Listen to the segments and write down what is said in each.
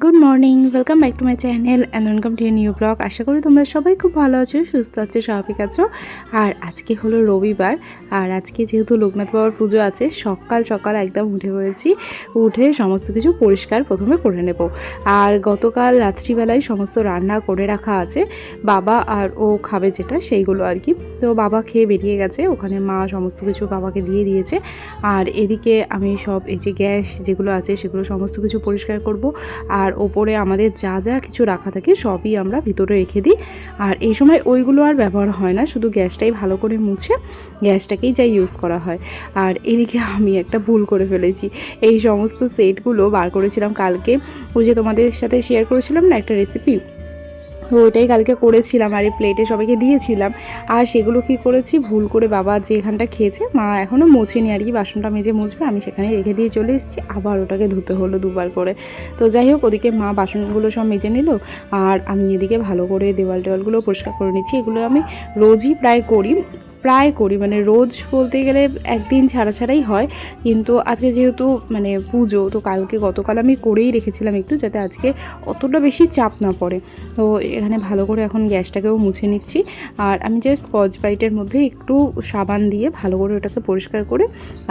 Good morning welcome back to my channel and welcome to new blog আশা করি তোমরা সবাই খুব ভালো আছো, সুস্থ আছো, স্বাভাবিক আছো। আর আজকে হলো রবিবার। আর আজকে যেহেতু লোকনাথ বাবার পুজো আছে, সকাল সকাল একদম উঠে পড়েছি। উঠে সমস্ত কিছু পরিষ্কার প্রথমে করে নেব। আর গতকাল রাত্রিবেলায় সমস্ত রান্না করে রাখা আছে। বাবা আর ও খাবে যেটা, সেইগুলো আর কি। তো বাবা খেয়ে বেরিয়ে গেছে। ওখানে মা সমস্ত কিছু বাবাকে দিয়ে দিয়েছে। আর এদিকে আমি সব এই যে গ্যাস যেগুলো আছে, সেগুলো সমস্ত কিছু পরিষ্কার করব। আর ওপরে আমাদের যা যা কিছু রাখা থাকে সবই আমরা ভিতরে রেখে দিই। আর এই সময় ওইগুলো আর ব্যবহার হয় না, শুধু গ্যাসটাই ভালো করে মুছে গ্যাসটাকেই যাই ইউজ করা হয়। আর এদিকে আমি একটা ভুল করে ফেলেছি। এই সমস্ত সেটগুলো বার করেছিলাম কালকে। ওই যে তোমাদের সাথে শেয়ার করেছিলাম না একটা রেসিপি তো ওইটাই কালকে করেছিলাম, আর এই প্লেটে সবাইকে দিয়েছিলাম। আর সেগুলো কি করেছি, ভুল করে বাবা যেখানটা খেয়েছে, মা এখনও মোছেনি আর কি, বাসনটা মেজে মুছবে, আমি সেখানে রেখে দিয়ে চলে এসেছি, আবার ওটাকে ধুতে হলো দুবার করে। তো যাই হোক, ওদিকে মা বাসনগুলো সব মেজে নিল, আর আমি এদিকে ভালো করে দেওয়াল টেওয়ালগুলো পরিষ্কার করে নিচ্ছি, এগুলো আমি রোজই প্রায় করি। প্রায় করি মানে রোজ বলতে গেলে একদিন ছাড়া ছাড়াই হয়। কিন্তু আজকে যেহেতু মানে পুজো, তো কালকে গতকাল আমি করেই রেখেছিলাম একটু, যাতে আজকে অতটা বেশি চাপ না পড়ে। তো এখানে ভালো করে এখন গ্যাসটাকেও মুছে নিচ্ছি। আর আমি জাস্ট স্কচ ব্রাইটের মধ্যে একটু সাবান দিয়ে ভালো করে ওটাকে পরিষ্কার করে,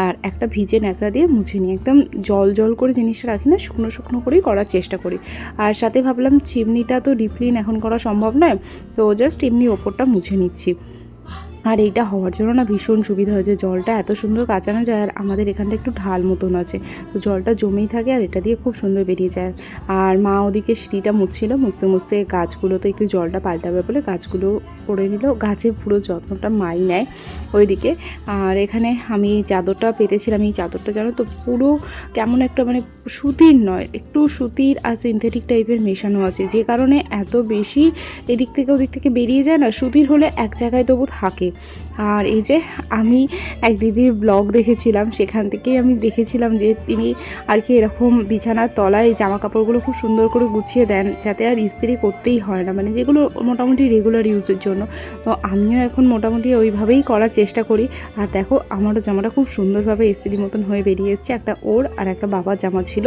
আর একটা ভিজে ন্যাকড়া দিয়ে মুছে নিই। একদম জল জল করে জিনিসটা রাখি না, শুকনো শুকনো করেই করার চেষ্টা করি। আর সাথে ভাবলাম, চিমনিটা তো ডিপলিন এখন করা সম্ভব নয়, তো জাস্ট এমনি ওপরটা মুছে নিচ্ছি। আর এইটা হওয়ার জন্য না ভীষণ সুবিধা হয়েছে। জলটা এত সুন্দর কাঁচানো যায় আর আমাদের এখানটা একটু ঢাল মতন আছে। তো জলটা জমেই থাকে আর এটা দিয়ে খুব সুন্দর বেরিয়ে যায়। আর মা ওদিকে সিঁড়িটা মুছছিল, মুছতে মুছতে গাছগুলো তো একটু জলটা পাল্টাবে বলে গাছগুলো করে নিল। গাছের পুরো যত্নটা মাই নেয় ওইদিকে। আর এখানে আমি চাদরটা পেতেছিলাম। এই চাদরটা জানো তো পুরো কেমন একটা মানে সুতির নয়, একটু সুতির আর সিনথেটিক টাইপের মেশানো আছে। যে কারণে এত বেশি এদিক থেকে ওদিক থেকে বেরিয়ে যায় না, সুতির হলে এক জায়গায় তবু থাকে। আর এই যে আমি এক দিদির ব্লগ দেখেছিলাম, সেখান থেকেই আমি দেখেছিলাম যে তিনি আর কি এরকম বিছানার তলায় জামা কাপড়গুলো খুব সুন্দর করে গুছিয়ে দেন, যাতে আর ইস্ত্রি করতেই হয় না মানে যেগুলো মোটামুটি রেগুলার ইউজের জন্য। তো আমিও এখন মোটামুটি ওইভাবেই করার চেষ্টা করি। আর দেখো, আমারও জামাটা খুব সুন্দরভাবে ইস্ত্রির মতন হয়ে বেরিয়ে এসছে, একটা ওর আর একটা বাবার জামা ছিল।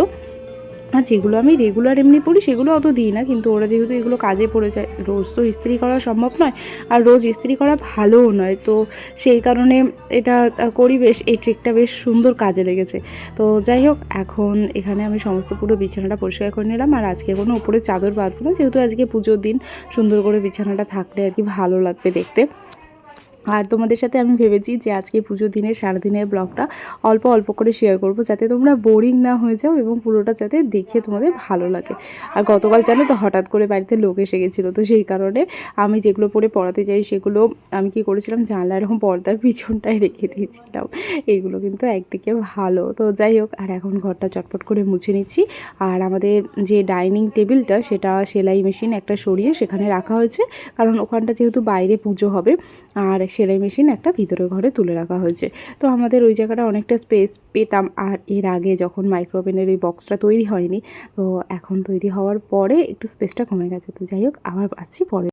আর যেগুলো আমি রেগুলার এমনি পরি সেগুলো অত দিই না। কিন্তু ওরা যেহেতু এগুলো কাজে পড়ে যায়, রোজ তো ইস্ত্রি করা সম্ভব নয়। আর রোজ ইস্ত্রি করা ভালোও নয়। তো সেই কারণে এটা করি বেশ এই ট্রিকটা বেশ সুন্দর কাজে লেগেছে। তো যাই হোক, এখন এখানে আমি সমস্ত পুরো বিছানাটা পরিষ্কার করে নিলাম। আর আজকে কোনো উপরে চাদর বাঁধবো না। যেহেতু আজকে পুজোর দিন, সুন্দর করে বিছানাটা থাকলে আর কি ভালো লাগবে দেখতে। আর তোমাদের সাথে আমি ভেবেছি যে আজকে পুজোর দিনের সারাদিনের ব্লগটা অল্প অল্প করে শেয়ার করব, যাতে তোমরা বোরিং না হয়ে যাও এবং পুরোটা যাতে দেখে তোমাদের ভালো লাগে। আর গতকাল জানো তো হঠাৎ করে বাড়িতে লোক এসে গেছিল, তো সেই কারণে আমি যেগুলো পরে পড়াতে যাই সেগুলো আমি কি করেছিলাম, জানলা এরকম পর্দার পিছনটায় রেখে দিয়েছিলাম। এগুলো কিন্তু একদিকে ভালো। তো যাই হোক, আর এখন ঘরটা চটপট করে মুছে নিচ্ছি। আর আমাদের যে ডাইনিং টেবিলটা সেটা সেলাই মেশিন একটা সরিয়ে সেখানে রাখা হয়েছে। কারণ ওখানটা যেহেতু বাইরে পুজো হবে, আর সেলাই মেশিন একটা ভিতরে ঘরে তুলে রাখা হয়েছে। তো আমাদের ওই জায়গাটা অনেকটা স্পেস পেতাম। আর এর আগে যখন মাইক্রোওভেনের ওই বক্সটা তৈরি হয়নি, তো এখন তৈরি হওয়ার পরে একটু স্পেসটা কমে গেছে। তো যাই হোক, আবার আসছি পরে।